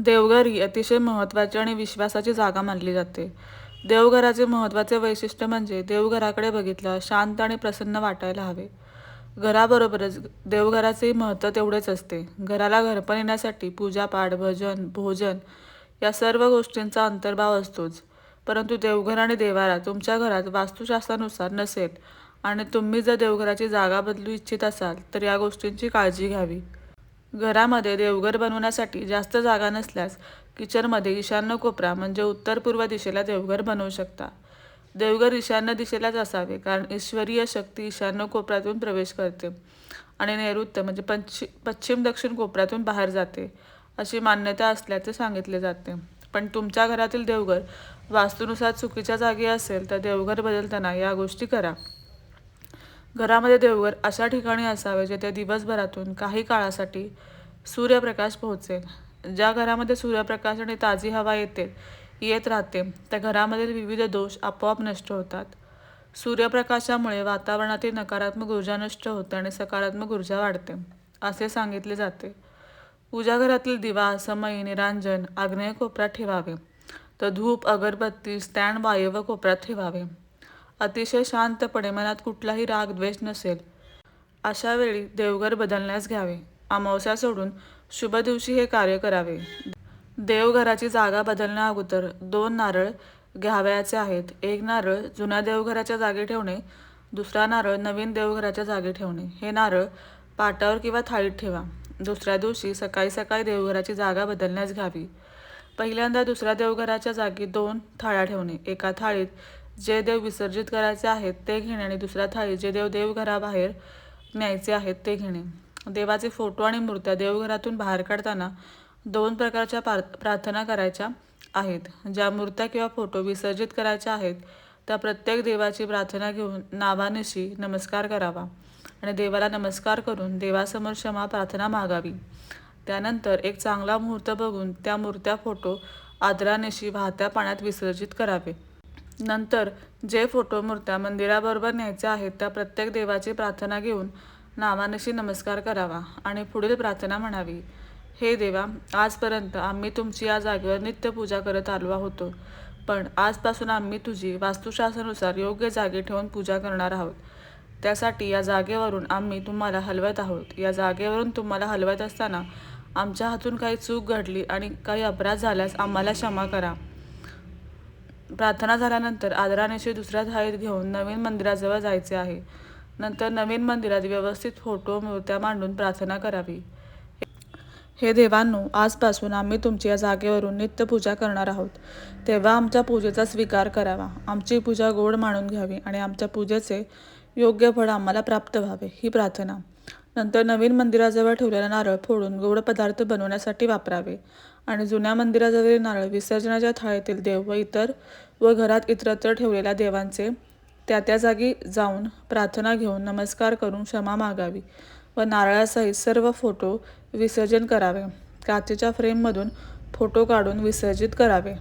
देवघर ही अतिशय महत्त्वाची आणि विश्वासाची जागा मानली जाते. देवघराचे महत्त्वाचे वैशिष्ट्य म्हणजे देवघराकडे बघितलं शांत आणि प्रसन्न वाटायला हवे. घराबरोबरच देवघराचेही महत्त्व तेवढेच असते. घराला घरपण येण्यासाठी पूजापाठ, भजन, भोजन या सर्व गोष्टींचा अंतर्भाव असतोच. परंतु देवघर आणि देवारा तुमच्या घरात वास्तुशास्त्रानुसार नसेल आणि तुम्ही जर देवघराची जागा बदलू इच्छित असाल तर या गोष्टींची काळजी घ्यावी. घरामध्ये देवघर बनवण्यासाठी जास्त जागा नसल्यास किचनमध्ये ईशान्य कोपरा म्हणजे उत्तर-पूर्व दिशेला देवघर बनवू शकता. देवघर ईशान्य दिशेलाच असावे कारण ईश्वरीय शक्ती ईशान्य कोपऱ्यातून प्रवेश करते आणि नैऋत्य म्हणजे पश्चिम-दक्षिण कोपऱ्यातून बाहेर जाते अशी मान्यता असल्याचे सांगितले जाते. पण तुमच्या घरातील देवघर वास्तूनुसार चुकीच्या जागी असेल तर देवघर बदलताना या गोष्टी करा. घरामध्ये देवघर अशा ठिकाणी असावे जेथे दिवसभरातून काही काळासाठी सूर्यप्रकाश पोहोचेल. ज्या घरामध्ये सूर्यप्रकाश आणि ताजी हवा येते येत राहते त्या घरामधील विविध दोष आपोआप नष्ट होतात. सूर्यप्रकाशामुळे वातावरणातील नकारात्मक ऊर्जा नष्ट होते आणि सकारात्मक ऊर्जा वाढते, असे सांगितले जाते. पूजाघरातील दिवा, समई, निरांजन आग्नेय कोपऱ्यात ठेवावे तर धूप, अगरबत्ती स्टँड वायव्य कोपऱ्यात ठेवावे. अतिशय शांतपणे मनात कुठलाही राग द्वेष नसेल अशा वेळी देवघर बदलण्यास घ्यावे. अमावस्या सोडून शुभ दिवशी हे कार्य करावे. देवघराची जागा बदलण्याअगोदर दोन नारळ घ्यावयाचे आहेत. एक नारळ जुन्या देवघराच्या जागी ठेवणे, दुसरा नारळ नवीन देवघराच्या जागी ठेवणे. हे नारळ पाटावर किंवा थाळीत ठेवा. दुसऱ्या दिवशी सकाळी सकाळी देवघराची जागा बदलण्यास घ्यावी. पहिल्यांदा दुसऱ्या देवघराच्या जागी दोन थाळ्या ठेवणे. एका थाळीत जे देव विसर्जित करायचे आहेत ते घेणे आणि दुसऱ्या थाळी जे देव देवघराबाहेर न्यायचे आहेत ते घेणे. देवाचे फोटो आणि मूर्त्या देवघरातून बाहेर काढताना दोन प्रकारच्या प्रार्थना करायच्या आहेत. ज्या मूर्त्या किंवा फोटो विसर्जित करायच्या आहेत त्या प्रत्येक देवाची प्रार्थना घेऊन नावानिशी नमस्कार करावा आणि देवाला नमस्कार करून देवासमोर क्षमा प्रार्थना मागावी. त्यानंतर एक चांगला मुहूर्त बघून त्या मूर्त्या, फोटो आदरानिशी वाहत्या पाण्यात विसर्जित करावे. नंतर जे फोटो, मूर्त्या मंदिराबरोबर न्यायच्या आहेत त्या प्रत्येक देवाची प्रार्थना घेऊन नामानशी नमस्कार करावा आणि पुढील प्रार्थना म्हणावी. हे देवा, आजपर्यंत आम्ही तुमची या जागेवर नित्य पूजा करत आलो होतो. पण आजपासून आम्ही तुझी वास्तुशास्त्रानुसार योग्य जागी ठेवून पूजा करणार आहोत. त्यासाठी या जागेवरून आम्ही तुम्हाला हलवत आहोत. या जागेवरून तुम्हाला हलवत असताना आमच्या हातून काही चूक घडली आणि काही अपराध झाल्यास आम्हाला क्षमा करा. प्रार्थना झाल्यानंतर आदरानेशी दुसऱ्या थाळीत घेऊन नवीन मंदिराजवळ जायचे आहे. नंतर नवीन मंदिरात व्यवस्थित फोटो, मूर्त्या मांडून प्रार्थना करावी. हे देवांनो, आजपासून आम्ही तुमच्या जागेवरून नित्य पूजा करणार आहोत. तेव्हा आमच्या पूजेचा स्वीकार करावा. आमची पूजा गोड मानून घ्यावी आणि आमच्या पूजेचे योग्य फळ आम्हाला प्राप्त व्हावे, ही प्रार्थना. नंतर नवीन मंदिराजवळ ठेवलेला नारळ फोडून गोड पदार्थ बनवण्यासाठी वापरावे आणि जुन्या मंदिराजवळील नारळ विसर्जनाच्या थाळीतील देव व घरात इतरत्र ठेवलेल्या देवांचे त्या त्या जागी जाऊन प्रार्थना घेऊन नमस्कार करून क्षमा मागावी व नारळासहित सर्व फोटो विसर्जन करावे. काचेच्या फ्रेममधून फोटो काढून विसर्जित करावे.